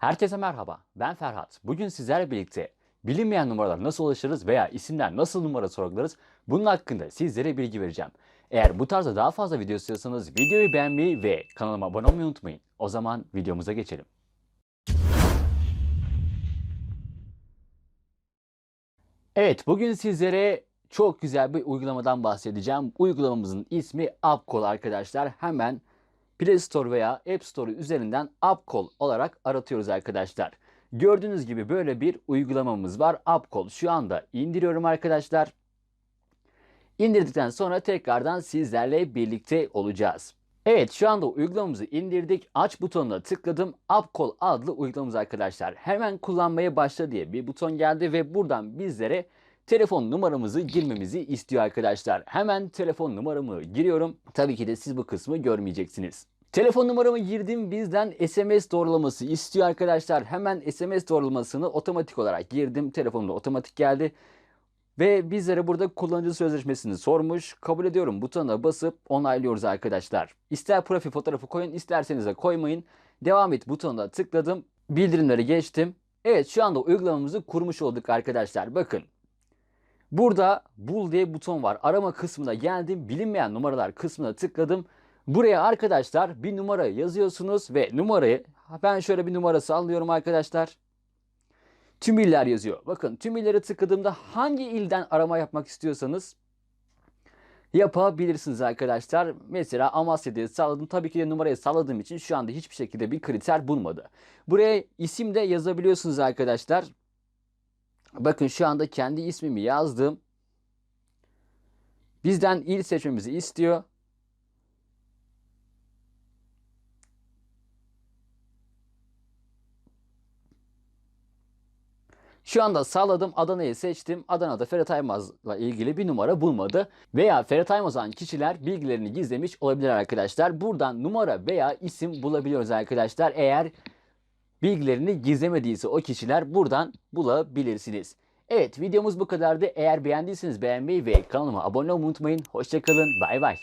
Herkese merhaba, ben Ferhat. Bugün sizlerle birlikte bilinmeyen numaralar nasıl ulaşırız veya isimler nasıl numara sorgularız bunun hakkında sizlere bilgi vereceğim. Eğer bu tarzda daha fazla video istiyorsanız videoyu beğenmeyi ve kanalıma abone olmayı unutmayın. O zaman videomuza geçelim. Evet, bugün sizlere çok güzel bir uygulamadan bahsedeceğim. Uygulamamızın ismi Upcall arkadaşlar. Hemen Play Store veya App Store üzerinden Upcall olarak aratıyoruz arkadaşlar. Gördüğünüz gibi böyle bir uygulamamız var. Upcall şu anda indiriyorum arkadaşlar. İndirdikten sonra tekrardan sizlerle birlikte olacağız. Evet şu anda uygulamamızı indirdik. Aç butonuna tıkladım. Upcall adlı uygulamamız arkadaşlar. Hemen kullanmaya başla diye bir buton geldi ve buradan bizlere telefon numaramızı girmemizi istiyor arkadaşlar. Hemen telefon numaramı giriyorum. Tabii ki de siz bu kısmı görmeyeceksiniz. Telefon numaramı girdim. Bizden SMS doğrulaması istiyor arkadaşlar. Hemen SMS doğrulamasını otomatik olarak girdim. Telefonumda otomatik geldi. Ve bizlere burada kullanıcı sözleşmesini sormuş. Kabul ediyorum butonuna basıp onaylıyoruz arkadaşlar. İster profil fotoğrafı koyun isterseniz de koymayın. Devam et butonuna tıkladım. Bildirimleri geçtim. Evet şu anda uygulamamızı kurmuş olduk arkadaşlar. Bakın Burada bul diye buton var. Arama kısmına geldim. Bilinmeyen numaralar kısmına tıkladım. Buraya arkadaşlar bir numara yazıyorsunuz ve numarayı ben şöyle bir numara sallıyorum arkadaşlar. Tüm iller yazıyor. Bakın tüm illeri tıkladığımda hangi ilden arama yapmak istiyorsanız yapabilirsiniz arkadaşlar. Mesela Amasya diye salladım. Tabii ki de numarayı salladığım için şu anda hiçbir şekilde bir kriter bulmadı. Buraya isim de yazabiliyorsunuz arkadaşlar. Bakın şu anda kendi ismimi yazdım. Bizden il seçmemizi istiyor. Şu anda sağladım Adana'yı seçtim. Adana'da Ferhat Aymaz'la ilgili bir numara bulmadı. Veya Ferhat Aymaz kişiler bilgilerini gizlemiş olabilir arkadaşlar. Buradan numara veya isim bulabiliyoruz arkadaşlar. Eğer bilgilerini gizlemediyse o kişiler buradan bulabilirsiniz. Evet videomuz bu kadardı. Eğer beğendiyseniz beğenmeyi ve kanalıma abone olmayı unutmayın. Hoşçakalın. Bay bay.